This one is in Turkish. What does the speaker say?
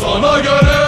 Sana göre